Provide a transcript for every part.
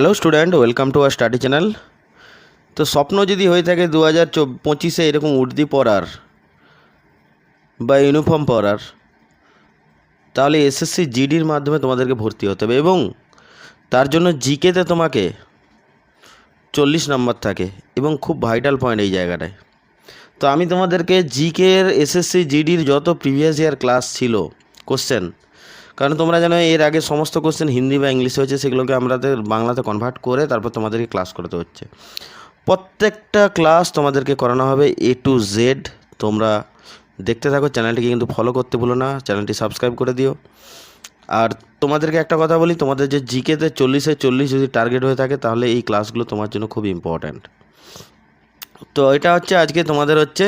Hello student welcome to R study channel তো স্বপ্ন যদি হয়ে থাকে দু হাজার পঁচিশে এরকম উর্দি পরার বা ইউনিফর্ম পরার তাহলে এসএসসি জিডির মাধ্যমে তোমাদেরকে ভর্তি হতে হবে এবং তার জন্য জিকেতে তোমাকে চল্লিশ নম্বর থাকে এবং খুব ভাইটাল পয়েন্ট এই জায়গাটায়। তো আমি তোমাদেরকে জিকের এসএসসি জিডির যত প্রিভিয়াস ইয়ার ক্লাস ছিল কোশ্চেন কারণ তোমরা জানো এর আগে সমস্ত কোশ্চেন হিন্দি বা ইংলিশে হয়েছে, সেগুলোকে আমাদের বাংলাতে কনভার্ট করে তারপর তোমাদেরকে ক্লাস করতে হচ্ছে। প্রত্যেকটা ক্লাস তোমাদেরকে করানো হবে এ টু জেড তোমরা দেখতে থাকো চ্যানেলটিকে কিন্তু ফলো করতে ভুলো না চ্যানেলটি সাবস্ক্রাইব করে দিও। আর তোমাদেরকে একটা কথা বলি, তোমাদের যে জিকেতে চল্লিশে চল্লিশ যদি টার্গেট হয়ে থাকে, তাহলে এই ক্লাসগুলো তোমার জন্য খুব ইম্পর্ট্যান্ট তো এটা হচ্ছে আজকে তোমাদের হচ্ছে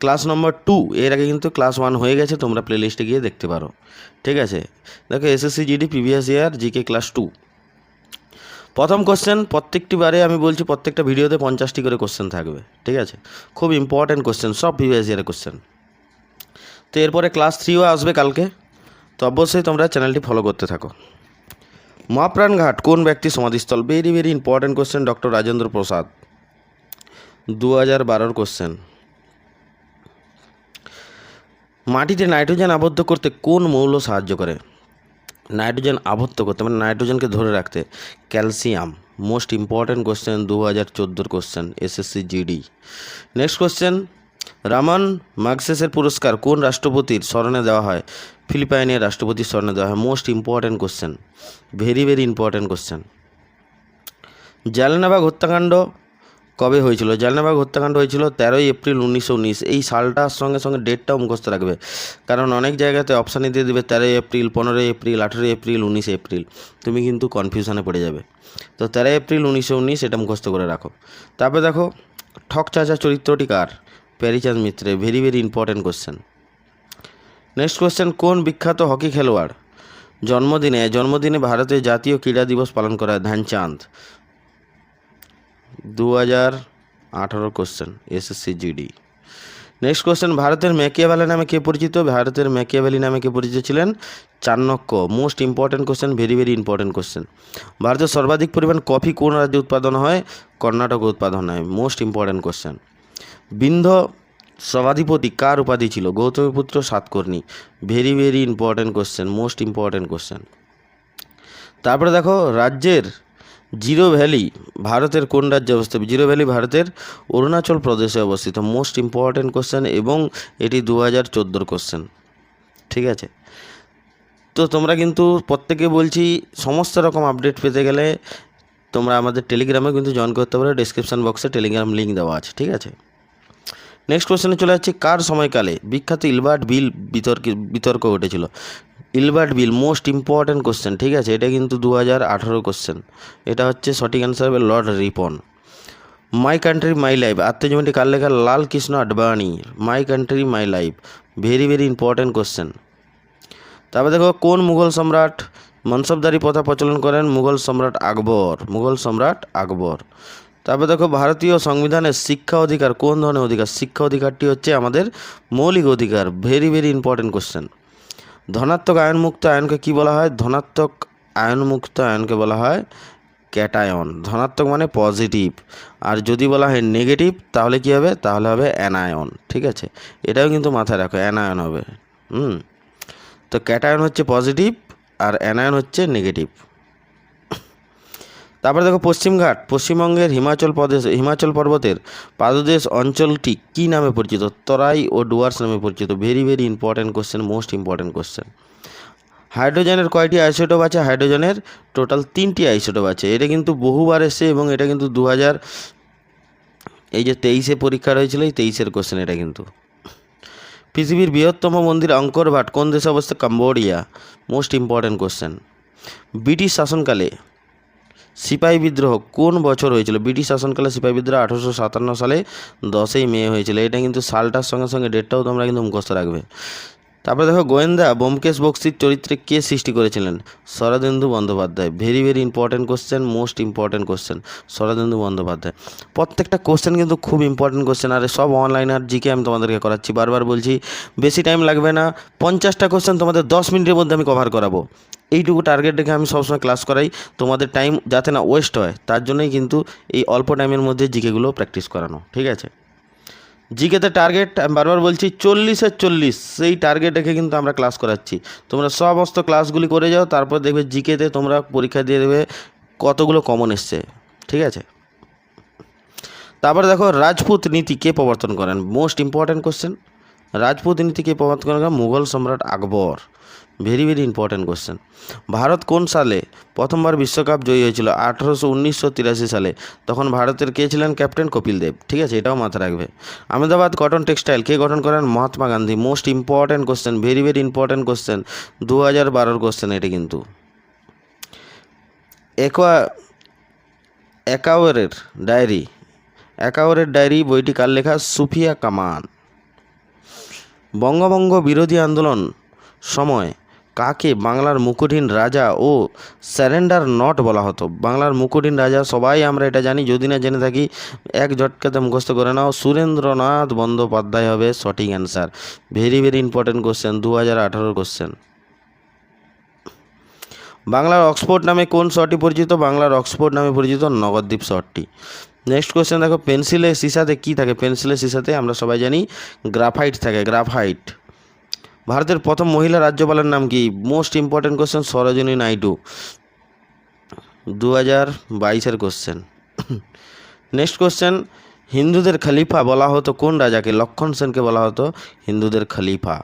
ক্লাস নম্বর টু, এর আগে কিন্তু ক্লাস ওয়ান হয়ে গেছে, তোমরা প্লে লিস্টে গিয়ে দেখতে পারো। ঠিক আছে? দেখো SSC GD previous year GK class two প্রথম কোশ্চেন প্রত্যেকটি বারে আমি বলছি প্রত্যেকটা ভিডিওতে পঞ্চাশটি করে কোশ্চেন থাকবে। ঠিক আছে? খুব ইম্পর্ট্যান্ট কোশ্চেন সব প্রিভিয়াস ইয়ারের কোশ্চেন তো এরপরে ক্লাস থ্রিও আসবে কালকে। তো অবশ্যই তোমরা চ্যানেলটি ফলো করতে থাকো। মহাপ্রাণ ঘাট কোন ব্যক্তি সমাধিস্থল? Very very important question doctor Rajendra Prasad. দু হাজার বারোর কোশ্চেন মাটিতে নাইট্রোজেন আবদ্ধ করতে কোন মৌল সাহায্য করে? নাইট্রোজেন আবদ্ধ করতে মানে নাইট্রোজেনকে ধরে রাখতে ক্যালসিয়াম, মোস্ট ইম্পর্ট্যান্ট কোশ্চেন দু হাজার চোদ্দোর question, SSC, GD. Next question, Raman মাগসেসের পুরস্কার কোন রাষ্ট্রপতির স্মরণে দেওয়া হয়? ফিলিপাইনের রাষ্ট্রপতির স্মরণে দেওয়া হয়, most important question, very very important question. Jallianwala Bagh হত্যাকাণ্ড কবে হয়েছিল? জালানাবাগ হত্যাকাণ্ড হয়েছিল তেরোই এপ্রিল উনিশশো উনিশ। এই সালটার সঙ্গে সঙ্গে ডেটটাও মুখস্থ রাখবে। কারণ অনেক জায়গাতে অপশানে দিয়ে দেবে তেরোই এপ্রিল, পনেরোই এপ্রিল, আঠেরোই এপ্রিল, উনিশে এপ্রিল। তুমি কিন্তু কনফিউশনে পড়ে যাবে। তো তেরোই এপ্রিল উনিশশো উনিশ এটা মুখস্থ করে রাখো। তারপরে দেখো, ঠক চাচা চরিত্রটি কার? Pyarichand মিত্রে very very important question next question কোন বিখ্যাত হকি খেলোয়াড়? জন্মদিনে জন্মদিনে ভারতের জাতীয় ক্রীড়া দিবস পালন করা ধ্যানচাঁদ। দু হাজার আঠারো question SSC GD next question ভারতের ম্যাকিয়াভ্যালি নামে কে পরিচিত? ভারতের ম্যাকিয়াভ্যালি নামে কে পরিচিত ছিলেন? Chanakya. Most important question very very important question ভারতের সর্বাধিক পরিমাণ কফি কোন রাজ্যে উৎপাদন হয়? কর্ণাটক উৎপাদন হয়। মোস্ট ইম্পর্ট্যান্ট কোশ্চেন বিন্ধ সভাধিপতি কার উপাধি ছিল? Gautamiputra Satakarni. Very very important question most important question তারপরে দেখো, রাজ্যের জিরো ভ্যালি ভারতের কোন রাজ্যে অবস্থিত? জিরো ভ্যালি ভারতের অরুণাচল প্রদেশে অবস্থিত। মোস্ট ইম্পর্ট্যান্ট কোশ্চেন এবং এটি দু হাজার চোদ্দোর কোশ্চেন ঠিক আছে? তো তোমরা কিন্তু প্রত্যেকে বলছি সমস্ত রকম আপডেট পেতে গেলে তোমরা আমাদের টেলিগ্রামে কিন্তু জয়েন করতে পারো। ডিসক্রিপশান বক্সে টেলিগ্রাম লিঙ্ক দেওয়া আছে। ঠিক আছে? নেক্সট কোশ্চেনে চলে যাচ্ছি। কার সময়কালে বিখ্যাত ইলবার্ট বিল বিতর্ক বিতর্ক ঘটেছিল? Ilbert bill, most important question, ঠিক আছে? এটা কিন্তু দু হাজার আঠারো কোশ্চেন। এটা হচ্ছে সঠিক অ্যান্সার হবে Lord Ripon. My country, my life. আত্মজীবনটি কার লেখা? Lal Krishna Advani. My country, my life. Very very important question. তারপর দেখো, কোন মুঘল সম্রাট মনসবদারি প্রথা প্রচলন করেন? মুঘল সম্রাট আকবর। মুঘল সম্রাট আকবর। তারপর দেখো, ভারতীয় সংবিধানের শিক্ষা অধিকার, কোন ধরনের অধিকার? শিক্ষা অধিকারটি হচ্ছে আমাদের মৌলিক অধিকার। Very very important question. ধনাত্মক আয়নমুক্ত আয়নকে কি বলা হয়? ধনাত্মক আয়নমুক্ত আয়নকে বলা হয় ক্যাটায়ন। ধনাত্মক মানে পজিটিভ। আর যদি বলা হয় নেগেটিভ, তাহলে কি হবে? তাহলে হবে অ্যানায়ন। ঠিক আছে? এটাও কিন্তু মাথায় রাখো, অ্যানায়ন হবে। হুম? তো ক্যাটায়ন হচ্ছে পজিটিভ আর অ্যানায়ন হচ্ছে নেগেটিভ। তারপরে দেখো পশ্চিমঘাট, পশ্চিমবঙ্গের হিমাচল প্রদেশ, হিমাচল পর্বতের পাদদেশ অঞ্চলটি কি নামে পরিচিত? তরাই ও ডুয়ার্স নামে পরিচিত। Very very important question most important question হাইড্রোজেনের কয়টি আইসোটোপ আছে? হাইড্রোজেনের টোটাল তিনটি আইসোটোপ আছে। এটা কিন্তু বহুবার এসছে এবং এটা কিন্তু দু হাজার এই যে তেইশে পরীক্ষা রয়েছিল, এই তেইশের কোশ্চেন এটা কিন্তু। পৃথিবীর বৃহত্তম মন্দির অঙ্কর ভাট কোন দেশে অবস্থিত? Cambodia most important question British শাসনকালে সিপাহী বিদ্রোহ কোন বছর হয়েছিল? ব্রিটিশ শাসনকালে সিপাহী বিদ্রোহ আঠারোশো সাতান্ন সালে দশই মে হয়েছিল। এটা কিন্তু সালটার সঙ্গে সঙ্গে ডেটটাও তোমরা কিন্তু মুখস্থ রাখবে। তারপরে দেখো গোয়েন্দা ব্যোমকেশ বক্সির চরিত্রে কে সৃষ্টি করেছিলেন? Sharadindu Bandyopadhyay. Very very important question most important question Sharadindu Bandyopadhyay. প্রত্যেকটা কোশ্চেন কিন্তু খুব ইম্পর্টেন্ট কোশ্চেন আর সব অনলাইন আর জিকে আমি তোমাদেরকে করাচ্ছি। বারবার বলছি, বেশি টাইম লাগবে না। পঞ্চাশটা কোশ্চেন তোমাদের দশ মিনিটের মধ্যে আমি কভার করাবো। এইটুকু টার্গেট রেখে আমি সবসময় ক্লাস করাই। তোমাদের টাইম যাতে না ওয়েস্ট হয়, তার জন্যই কিন্তু এই অল্প টাইমের মধ্যে জিকেগুলো প্র্যাকটিস করানো। ঠিক আছে? জিকেতে টার্গেট আমি বারবার বলছি চল্লিশের চল্লিশ, সেই টার্গেট রেখে কিন্তু আমরা ক্লাস করাচ্ছি। তোমরা সমস্ত ক্লাসগুলি করে যাও, তারপর দেখবে জিকেতে তোমরা পরীক্ষা দিয়ে দেবে কতগুলো কমন এসছে, ঠিক আছে? তারপরে দেখো রাজপুত নীতি কে প্রবর্তন করেন? মোস্ট ইম্পর্ট্যান্ট কোশ্চেন রাজপুত নীতি কে প্রবর্তন করেন মুঘল সম্রাট Akbar. Very very important question Bharat কোন সালে প্রথমবার বিশ্বকাপ জয়ী হয়েছিল? আঠারোশো উনিশশো তিরাশি সালে। তখন ভারতের কে ছিলেন? ক্যাপ্টেন কপিল দেব। ঠিক আছে, এটাও মাথায় রাখবে। আহমেদাবাদ কটন টেক্সটাইল, কে গঠন করেন? Mahatma Gandhi. Most important question very very important question দু হাজার বারোর কোশ্চেন এটা কিন্তু। একোয়া, একাওয়ারের ডায়েরি। একাওয়ারের ডায়েরি, বইটি কার লেখা? সুফিয়া কামান বঙ্গভঙ্গ বিরোধী আন্দোলন সময় কাকে বাংলার মুকুটহীন রাজা ও স্যারেন্ডার নট বলা হতো? বাংলার মুকুটহীন রাজা সবাই আমরা এটা জানি, যদি না জেনে থাকি, এক ঝটকাতে মুখস্থ করে নাও। সুরেন্দ্রনাথ বন্দ্যোপাধ্যায় হবে সঠিক answer very very important question দু হাজার আঠারোর কোশ্চেন বাংলার অক্সফোর্ড নামে কোন শহরটি পরিচিত? বাংলার অক্সফোর্ড নামে পরিচিত নগরদ্বীপ শহরটি। নেক্সট কোশ্চেন দেখো পেন্সিলের সিসাতে কী থাকে? পেন্সিলের সিসাতে আমরা সবাই জানি গ্রাফাইট থাকে গ্রাফাইট ভারতের প্রথম মহিলা রাজ্যপালের নাম কি? Most important question Sarojini Naidu. দু হাজার বাইশের কোশ্চেন নেক্সট কোশ্চেন হিন্দুদের খলিফা বলা হতো কোন রাজাকে? লক্ষণ সেনকে বলা হতো হিন্দুদের খলিফা।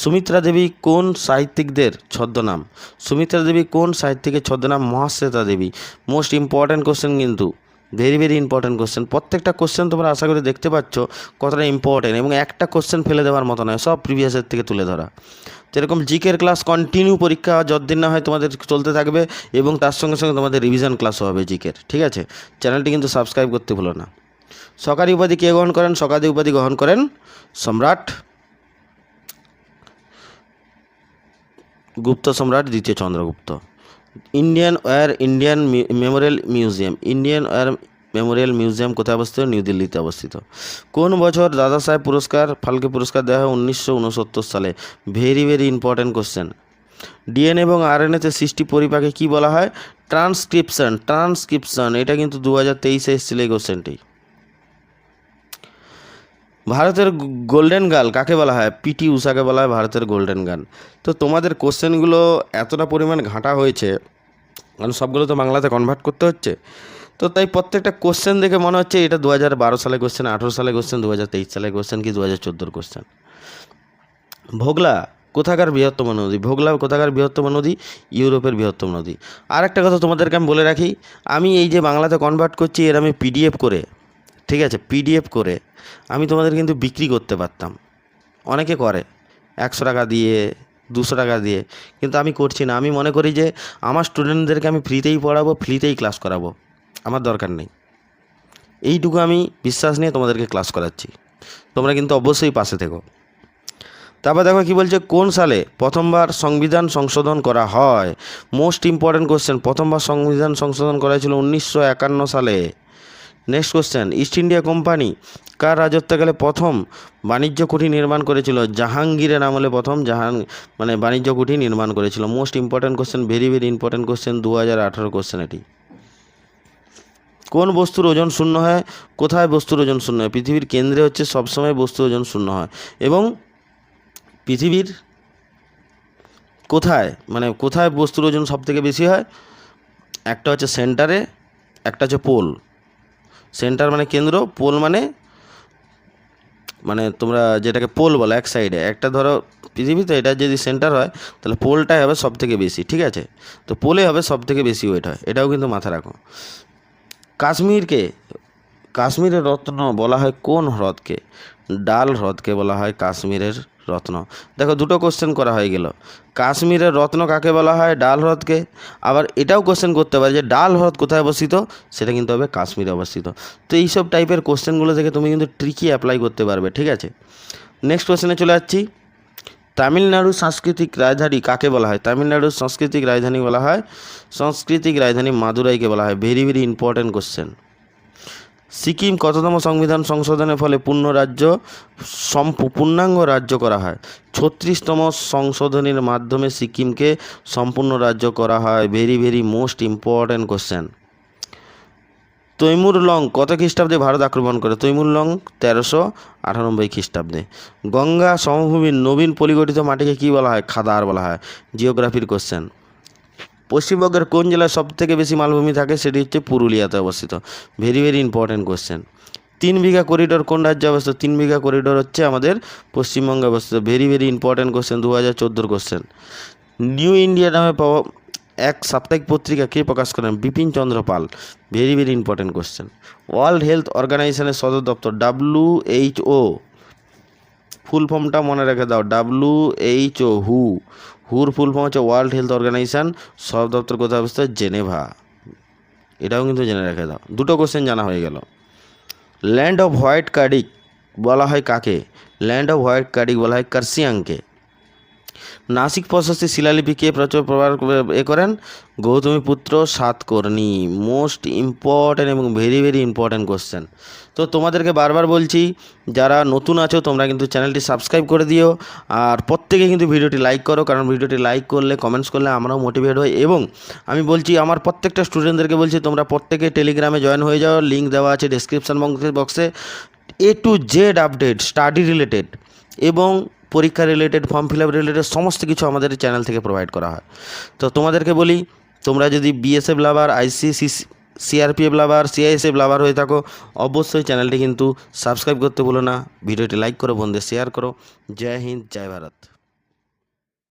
সুমিত্রা দেবী কোন সাহিত্যিকদের ছদ্মনাম? সুমিত্রা দেবী কোন সাহিত্যিকের ছদ্মনাম? Mahasweta Devi. Most important question কিন্তু। ভেরি ভেরি ইম্পর্ট্যান্ট কোশ্চেন প্রত্যেকটা কোশ্চেন তোমরা আশা করি দেখতে পাচ্ছ কতটা ইম্পর্ট্যান্ট এবং একটা কোশ্চেন ফেলে দেওয়ার মতো নয়, সব প্রিভিয়াসের থেকে তুলে ধরা। যেরকম জিকের ক্লাস কন্টিনিউ পরীক্ষা যতদিন না হয় তোমাদের চলতে থাকবে এবং তার সঙ্গে সঙ্গে তোমাদের রিভিশন ক্লাসও হবে জিকের ঠিক আছে? চ্যানেলটি কিন্তু সাবস্ক্রাইব করতে ভুলো না। সরকারি উপাধি কে গ্রহণ করেন? সরকারি উপাধি গ্রহণ করেন সম্রাট গুপ্ত সম্রাট দ্বিতীয় Chandragupta. Indian war Indian memorial museum Indian war memorial museum কোথায় অবস্থিত? নিউ দিল্লিতে অবস্থিত। কোন বছর দাদা সাহেব পুরস্কার ফালকে পুরস্কার দেওয়া হয় উনিশশো উনসত্তর সালে? Very very important question DNA এবং আরএনএতে সৃষ্টি পরিপাকে কি বলা হয়? ট্রান্সক্রিপশন ট্রান্সক্রিপশন এটা কিন্তু দু হাজার তেইশে এসেছিল এই কোশ্চেনটি ভারতের গোল্ডেন গার্ল কাকে বলা হয়? পিটি উষাকে বলা হয় ভারতের গোল্ডেন গার্ল তো তোমাদের কোশ্চেনগুলো এতটা পরিমাণ ঘাঁটা হয়েছে, কারণ সবগুলো তো বাংলাতে কনভার্ট করতে হচ্ছে। তো তাই প্রত্যেকটা কোশ্চেন দেখে মনে হচ্ছে এটা দু হাজার বারো সালে কোশ্চেন আঠেরো সালে কোশ্চেন দু হাজার তেইশ সালে কোশ্চেন কি দু হাজার চোদ্দোর কোশ্চেন ভোগলা কোথাকার বৃহত্তম নদী? ভোগলা কোথাকার বৃহত্তম নদী? ইউরোপের বৃহত্তম নদী। আর একটা কথা তোমাদেরকে আমি বলে রাখি, আমি এই যে বাংলাতে কনভার্ট করছি, এর আমি পিডিএফ করে ঠিক আছে পিডিএফ করে আমি তোমাদের কিন্তু বিক্রি করতে পারতাম। অনেকে করে, একশো টাকা দিয়ে, দুশো টাকা দিয়ে, কিন্তু আমি করছি না। আমি মনে করি যে আমার স্টুডেন্টদেরকে আমি ফ্রিতেই পড়াবো ফ্রিতেই ক্লাস করাবো। আমার দরকার নেই। এইটুকু আমি বিশ্বাস নিয়ে তোমাদেরকে ক্লাস করাচ্ছি। তোমরা কিন্তু অবশ্যই পাশে থেকো। তারপর দেখো কি বলছে, কোন সালে প্রথমবার সংবিধান সংশোধন করা হয়? মোস্ট ইম্পর্ট্যান্ট কোশ্চেন প্রথমবার সংবিধান সংশোধন করা হয়েছিল উনিশশো একান্ন সালে। Next question East India company কার রাজত্বকালে প্রথম বাণিজ্য কুঠি নির্মাণ করেছিল? জাহাঙ্গীরের আমলে প্রথম জাহাং মানে বাণিজ্য কুঠি নির্মাণ করেছিল। Most important question very very important question দু হাজার আঠারো কোশ্চেন এটি। কোন বস্তুর ওজন শূন্য হয়? কোথায় বস্তুর ওজন শূন্য হয়? পৃথিবীর কেন্দ্রে হচ্ছে সবসময় বস্তুর ওজন শূন্য হয়। এবং পৃথিবীর কোথায় মানে কোথায় বস্তুর ওজন সব থেকে বেশি হয়? একটা হচ্ছে সেন্টারে, একটা হচ্ছে পোল। সেন্টার মানে কেন্দ্র, পোল মানে মানে তোমরা যেটাকে পোল বলো এক সাইডে। একটা ধরো পৃথিবীতে এটা যদি সেন্টার হয়, তাহলে পোলটাই হবে সব থেকে বেশি, ঠিক আছে? তো পোলে হবে সব থেকে বেশি ওয়েট হয়, এটাও কিন্তু মাথা রাখো। কাশ্মীরকে, কাশ্মীরের রত্ন বলা হয় কোন হ্রদকে? ডাল হ্রদকে বলা হয় কাশ্মীরের রত্ন। দেখো, দুটো কোশ্চেন করা হয়ে গেল। কাশ্মীরের রত্ন কাকে বলা হয়? ডাল হ্রদকে। আবার এটাও কোশ্চেন করতে পারে যে, ডাল হ্রদ কোথায় অবস্থিত? সেটা কিন্তু হবে কাশ্মীরে অবস্থিত। তো এইসব টাইপের কোশ্চেনগুলো থেকে তুমি কিন্তু ট্রিকি অ্যাপ্লাই করতে পারবে, ঠিক আছে? নেক্সট কোশ্চেনে চলে যাচ্ছি। তামিলনাড়ু সাংস্কৃতিক রাজধানী কাকে বলা হয়? তামিলনাড়ুর সাংস্কৃতিক রাজধানী বলা হয়, সাংস্কৃতিক রাজধানী মাদুরাইকে বলা হয়। Very very important question Sikkim কততম সংবিধান সংশোধনের ফলে পূর্ণ রাজ্য পূর্ণাঙ্গ রাজ্য করা হয়? ছত্রিশতম সংশোধনীর মাধ্যমে সিকিমকে সম্পূর্ণ রাজ্য করা হয়। Very very most important question Taimur Lang কত খ্রিস্টাব্দে ভারত আক্রমণ করে? তৈমুর লং তেরোশো আটানব্বই খ্রিস্টাব্দে। গঙ্গা সমভূমির নবীন পরিগঠিত মাটিকে কী বলা হয়? খাদার বলা হয়। জিওগ্রাফির কোশ্চেন পশ্চিমবঙ্গের কোন জেলায় সবথেকে বেশি মালভূমি থাকে সেটি হচ্ছে পুরুলিয়াতে অবস্থিত। ভেরি ভেরি ইম্পর্ট্যান্ট কোশ্চেন তিন বিঘা করিডোর কোন রাজ্যে অবস্থিত? তিন বিঘা করিডোর হচ্ছে আমাদের পশ্চিমবঙ্গে অবস্থিত। ভেরি ভেরি ইম্পর্ট্যান্ট কোশ্চেন দু হাজার চোদ্দোর কোশ্চেন নিউ ইন্ডিয়া নামে পাওয়া এক সাপ্তাহিক পত্রিকা কে প্রকাশ করেন? Bipin Chandra Pal. Very very important question world health অর্গানাইজেশনের সদর দপ্তর ডাব্লিউ এইচ ও ফুল ফর্মটা মনে রেখে দাও। ডাব্লিউ এইচ ও হু হুর ফুল ফর্ম হচ্ছে ওয়ার্ল্ড হেলথ অর্গানাইজেশান সব দপ্তর কোথায় অবস্থিত? জেনেভা। এটাও কিন্তু জেনে রেখে দাও। দুটো কোশ্চেন জানা হয়ে গেল। ল্যান্ড অফ হোয়াইট কার্ডিক বলা হয় কাকে? ল্যান্ড অফ হোয়াইট কার্ডিক বলা হয় কার্সিয়াংকে। নাসিক প্রশস্তি শিলালিপি কে প্রচুর প্রবার এ করেন, Gautamiputra Satakarni most important এবং ভেরি ভেরি ইম্পর্ট্যান্ট কোশ্চেন তো তোমাদেরকে বারবার বলছি, যারা নতুন আছো, তোমরা কিন্তু চ্যানেলটি সাবস্ক্রাইব করে দিও, আর প্রত্যেকে কিন্তু ভিডিওটি লাইক করো, কারণ ভিডিওটি লাইক করলে কমেন্টস করলে আমরাও মোটিভেট হই, এবং আমি বলছি, আমার প্রত্যেকটা স্টুডেন্টদেরকে বলছি, তোমরা প্রত্যেকে টেলিগ্রামে জয়েন হয়ে যাও লিঙ্ক দেওয়া আছে ডিসক্রিপশান বক্সে A to Z update study related এবং পরীক্ষা related form fill up related সমস্ত কিছু আমাদের চ্যানেল থেকে প্রোভাইড করা হয়। তো তোমাদেরকে বলি, তোমরা যদি BSF lover ICC CRPF lover CISF lover হয়ে থাকো, অবশ্যই চ্যানেলটি কিন্তু সাবস্ক্রাইব করতে ভুলো না। ভিডিওটি লাইক করো, বন্ধুদের শেয়ার করো। জয় হিন্দ, জয় ভারত।